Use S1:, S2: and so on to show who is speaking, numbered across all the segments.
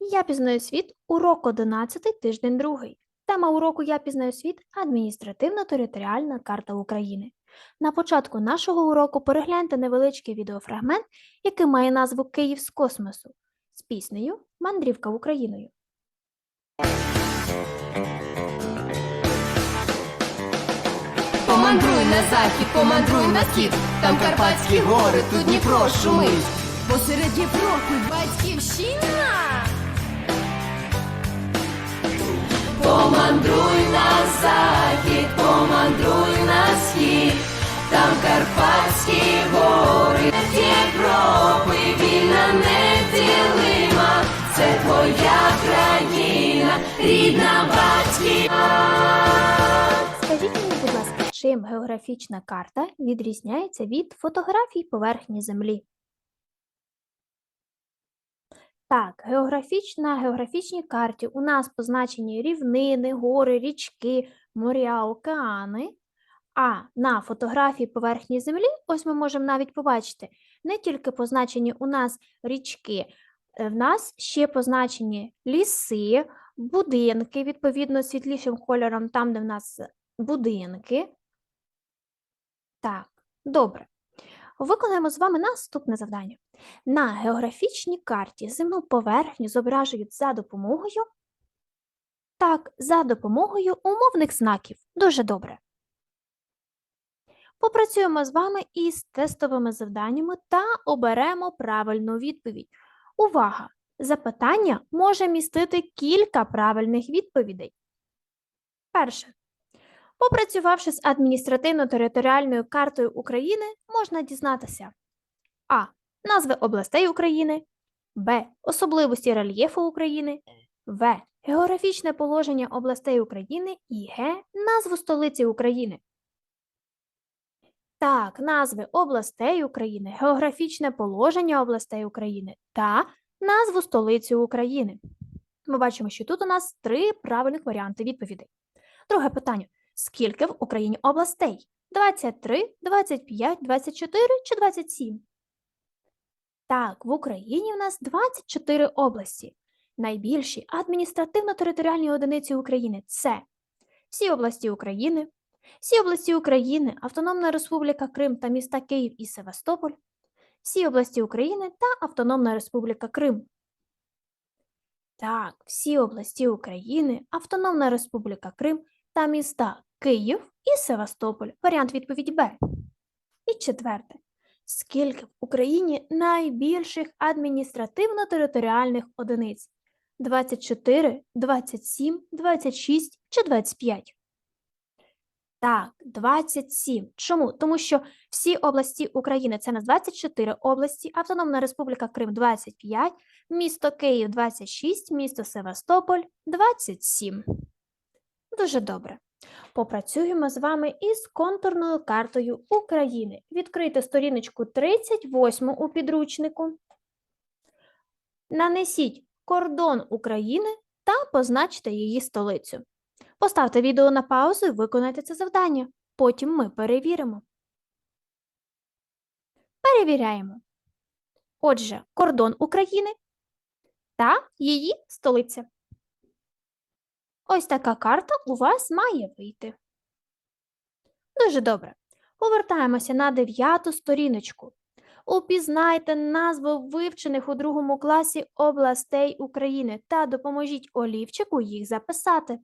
S1: Я пізнаю світ, урок 11, тиждень 2. Тема уроку Я пізнаю світ адміністративно-територіальна карта України. На початку нашого уроку перегляньте невеличкий відеофрагмент, який має назву Київ з космосу з піснею Мандрівка Україною.
S2: Помандруй на захід, помандруй на схід, там Карпатські гори, тут Дніпро шумить. Посеред Європи батьківщина. Помандруй на захід, помандруй на схід, там Карпатські гори, Європи, вільна неділима, це твоя країна, рідна батьківщина.
S1: Скажіть мені, будь ласка, чим географічна карта відрізняється від фотографій поверхні Землі? Так, географічна, географічній карті у нас позначені рівнини, гори, річки, моря, океани. А на фотографії поверхні Землі, ось ми можемо навіть побачити, не тільки позначені у нас річки, е, в нас ще позначені ліси, будинки, відповідно, світлішим кольором, там, де в нас будинки. Так, добре. Виконаємо з вами наступне завдання. На географічній карті земну поверхню зображують за допомогою. Так, за допомогою умовних знаків. Дуже добре. Попрацюємо з вами із тестовими завданнями та оберемо правильну відповідь. Увага! Запитання може містити кілька правильних відповідей. Перше. Попрацювавши з адміністративно-територіальною картою України, можна дізнатися А. Назви областей України, Б. Особливості рельєфу України, В. Географічне положення областей України і Г. Назву столиці України. Так, назви областей України, географічне положення областей України та назву столиці України. Ми бачимо, що тут у нас три правильних варіанти відповідей. Друге питання. Скільки в Україні областей? 23, 25, 24 чи 27? Так, в Україні в нас 24 області. Найбільші адміністративно-територіальні одиниці України це всі області України, всі області України, Автономна Республіка Крим та міста Київ і Севастополь, всі області України та Автономна Республіка Крим. Так, всі області України, Автономна Республіка Крим та міста Київ і Севастополь. Варіант відповідь Б. І четверте. Скільки в Україні найбільших адміністративно-територіальних одиниць? 24, 27, 26 чи 25? Так, 27. Чому? Тому що всі області України це на 24 області, Автономна Республіка Крим 25, місто Київ 26, місто Севастополь 27. Дуже добре. Попрацюємо з вами із контурною картою України. Відкрийте сторіночку 38 у підручнику. Нанесіть кордон України та позначте її столицю. Поставте відео на паузу і виконайте це завдання. Потім ми перевіримо. Перевіряємо. Отже, кордон України та її столиця. Ось така карта у вас має вийти. Дуже добре. Повертаємося на дев'яту сторіночку. Упізнайте назви вивчених у другому класі областей України та допоможіть олівчику їх записати.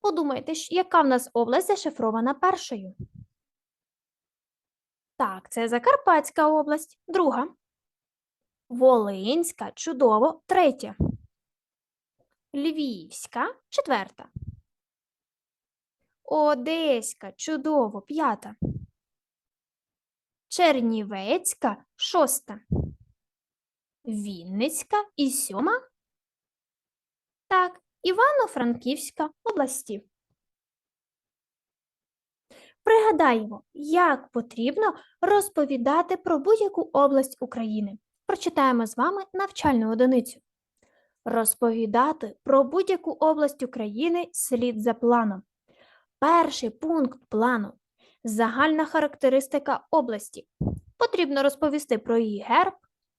S1: Подумайте, яка в нас область зашифрована першою? Так, це Закарпатська область. Друга. Волинська, чудово, третя. Львівська, четверта. Одеська, чудово, п'ята. Чернівецька, шоста. Вінницька і сьома. Так, Івано-Франківська області. Пригадаємо, як потрібно розповідати про будь-яку область України. Прочитаємо з вами навчальну одиницю. Розповідати про будь-яку область України слід за планом. Перший пункт плану загальна характеристика області. Потрібно розповісти про її герб,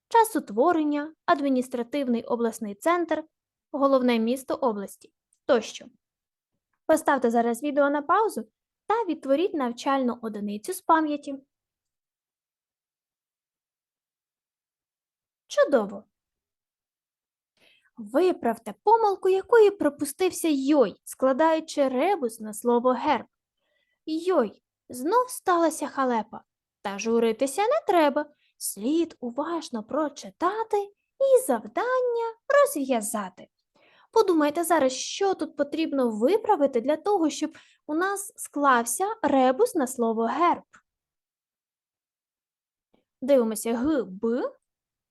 S1: час утворення, адміністративний обласний центр, головне місто області тощо. Поставте зараз відео на паузу та відтворіть навчальну одиницю з пам'яті. Чудово! Виправте помилку, якої пропустився йой, складаючи ребус на слово герб. Йой, знов сталася халепа. Та журитися не треба. Слід уважно прочитати і завдання розв'язати. Подумайте зараз, що тут потрібно виправити для того, щоб у нас склався ребус на слово герб. Дивимося г, б,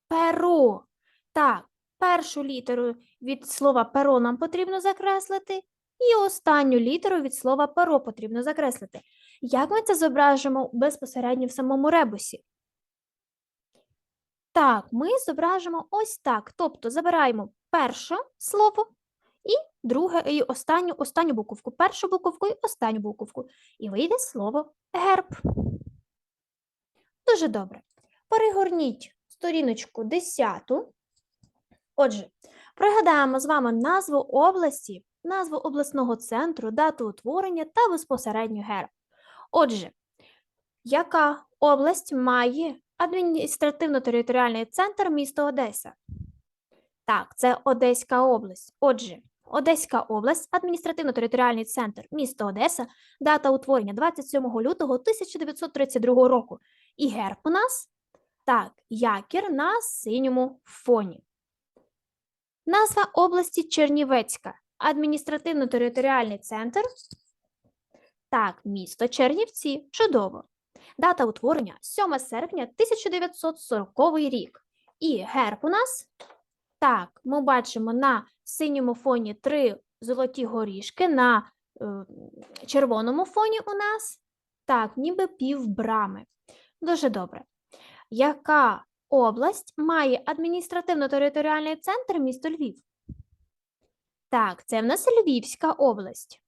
S1: перо. Так, першу літеру від слова перо нам потрібно закреслити, і останню літеру від слова перо потрібно закреслити. Як ми це зображимо безпосередньо в самому ребусі? Так, ми зображимо ось так. Тобто забираємо перше слово і друге, і останню, останню буковку, першу буковку і останню буковку. І вийде слово герб. Дуже добре. Перегорніть сторіночку 10. Отже, пригадаємо з вами назву області, назву обласного центру, дату утворення та безпосередньо герб. Отже, яка область має адміністративно-територіальний центр міста Одеса? Так, це Одеська область. Отже, Одеська область, адміністративно-територіальний центр міста Одеса, дата утворення 27 лютого 1932 року. І герб у нас так, якір на синьому фоні. Назва області Чернівецька, адміністративно-територіальний центр. Так, місто Чернівці. Чудово. Дата утворення 7 серпня 1940 рік. І герб у нас. Так, ми бачимо на синьому фоні три золоті горішки, на е, червоному фоні у нас так, ніби пів брами. Дуже добре. Яка область має адміністративно-територіальний центр місто Львів? Так, це в нас Львівська область.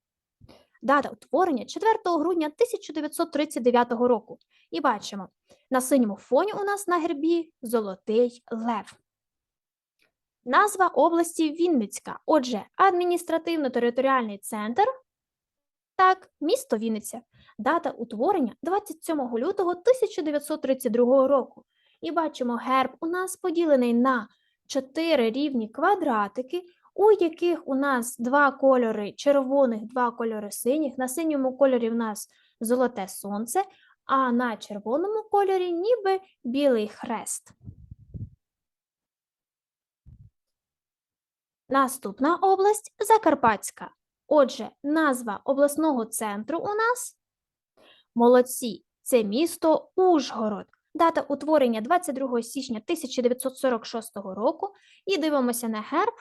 S1: Дата утворення 4 грудня 1939 року. І бачимо, на синьому фоні у нас на гербі золотий лев. Назва області Вінницька. Отже, адміністративно-територіальний центр. Так, місто Вінниця. Дата утворення 27 лютого 1932 року. І бачимо, герб у нас поділений на 4 рівні квадратики, у яких у нас два кольори червоних, два кольори синіх. На синьому кольорі в нас золоте сонце, а на червоному кольорі ніби білий хрест. Наступна область Закарпатська. Отже, назва обласного центру у нас молодці. Це місто Ужгород. Дата утворення 22 січня 1946 року. І дивимося на герб.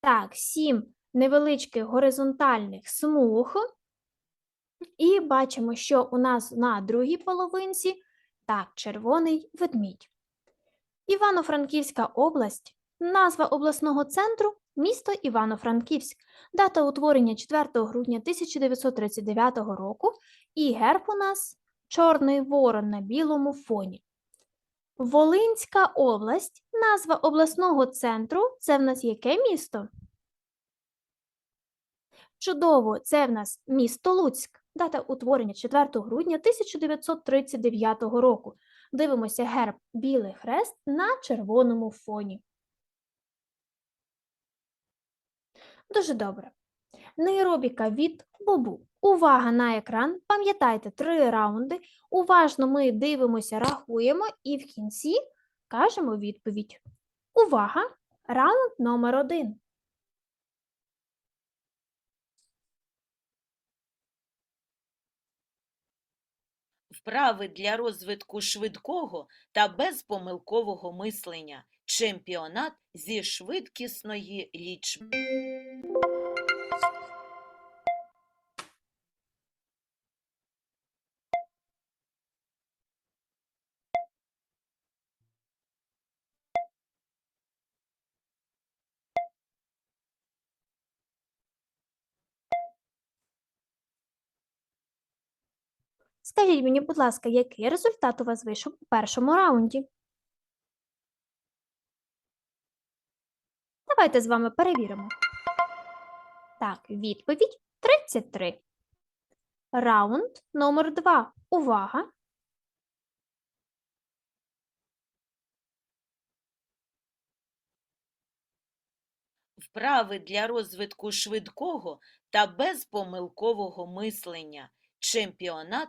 S1: Так, сім невеличких горизонтальних смуг. І бачимо, що у нас на другій половинці так, червоний ведмідь. Івано-Франківська область. Назва обласного центру місто Івано-Франківськ. Дата утворення 4 грудня 1939 року. І герб у нас Чорний ворон на білому фоні. Волинська область. Назва обласного центру це в нас яке місто? Чудово, це в нас місто Луцьк. Дата утворення 4 грудня 1939 року. Дивимося герб Білий хрест на червоному фоні. Дуже добре. Нейробіка від Бобу. Увага на екран. Пам'ятайте три раунди. Уважно ми дивимося, рахуємо і в кінці кажемо відповідь. Увага! Раунд номер один.
S3: Вправи для розвитку швидкого та безпомилкового мислення. Чемпіонат зі швидкісної лічби.
S1: Скажіть мені, будь ласка, який результат у вас вийшов у першому раунді? Давайте з вами перевіримо. Так, відповідь 33. Раунд номер 2. Увага.
S3: Вправи для розвитку швидкого та безпомилкового мислення. Чемпіонат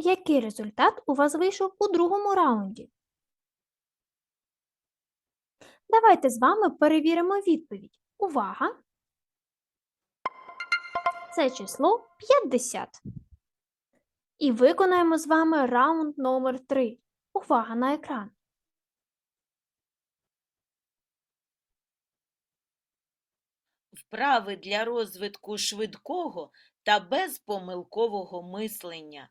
S1: Який результат у вас вийшов у другому раунді? Давайте з вами перевіримо відповідь. Увага! Це число 50. І виконаємо з вами раунд номер 3. Увага на екран.
S3: Вправи для розвитку швидкого та безпомилкового мислення.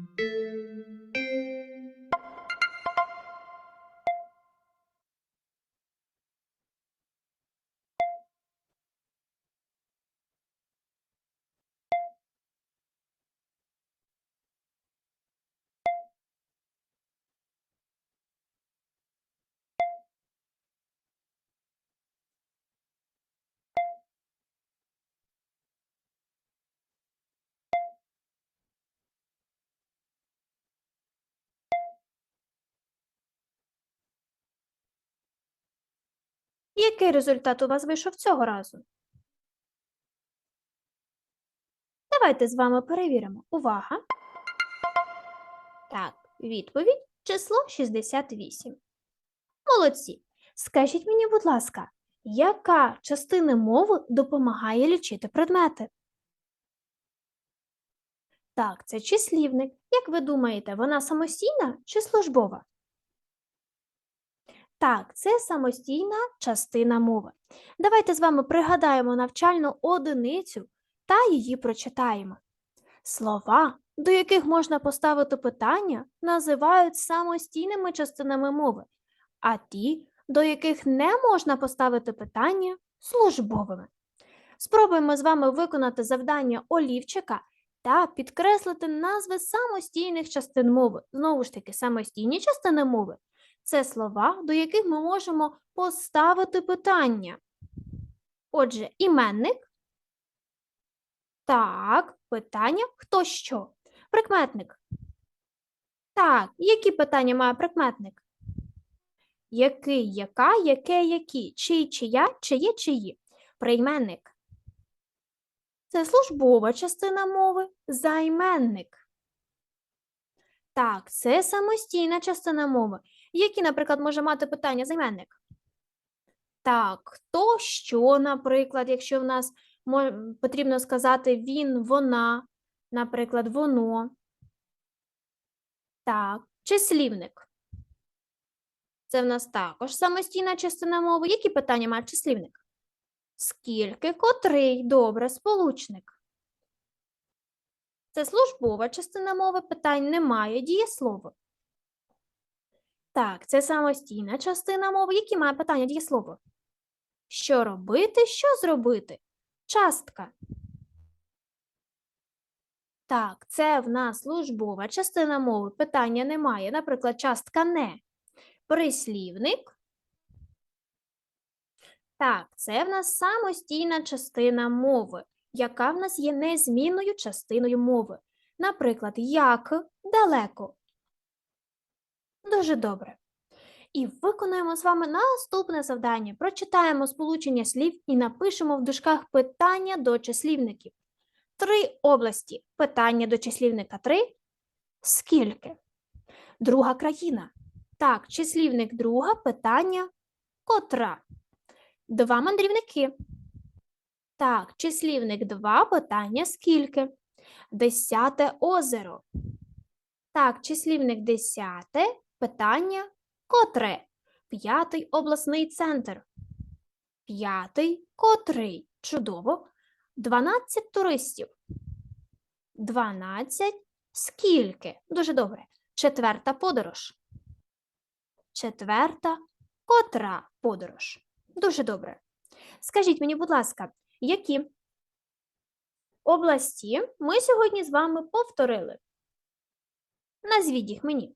S1: Який результат у вас вийшов цього разу? Давайте з вами перевіримо. Увага! Так, відповідь число 68. Молодці. Скажіть мені, будь ласка, яка частина мови допомагає лічити предмети? Так, це числівник. Як ви думаєте, вона самостійна чи службова? Так, це самостійна частина мови. Давайте з вами пригадаємо навчальну одиницю та її прочитаємо. Слова, до яких можна поставити питання, називають самостійними частинами мови, а ті, до яких не можна поставити питання, службовими. Спробуємо з вами виконати завдання олівчика та підкреслити назви самостійних частин мови. Знову ж таки, самостійні частини мови це слова, до яких ми можемо поставити питання. Отже, іменник. Так, питання хто що? Прикметник. Так, які питання має прикметник? Який, яка, яке, які, чий, чия, чиє, чиї. Прийменник. Це службова частина мови, займенник. Так, це самостійна частина мови. Які, наприклад, може мати питання займенник? Так, хто, що, наприклад, якщо в нас потрібно сказати він, вона, наприклад, воно. Так, числівник. Це в нас також самостійна частина мови. Які питання має числівник? Скільки, котрий, добре, сполучник. Це службова частина мови, питань немає, дієслово. Так, це самостійна частина мови. Які має питання дієслово? Що робити, що зробити? Частка. Так, це в нас службова частина мови. Питання немає. Наприклад, частка не. Прислівник. Так, це в нас самостійна частина мови, яка в нас є незмінною частиною мови. Наприклад, як далеко. Дуже добре. І виконуємо з вами наступне завдання. Прочитаємо сполучення слів і напишемо в дужках питання до числівників. Три області. Питання до числівника 3. Скільки? Друга країна. Так, числівник друга, питання котра. Два мандрівники. Так, числівник 2, питання скільки? Десяте озеро. Так, числівник десяте, питання котре? П'ятий обласний центр. П'ятий котрий? Чудово. 12 туристів. 12 скільки? Дуже добре. Четверта подорож. Четверта котра подорож? Дуже добре. Скажіть мені, будь ласка, які області ми сьогодні з вами повторили? Назвіть їх мені.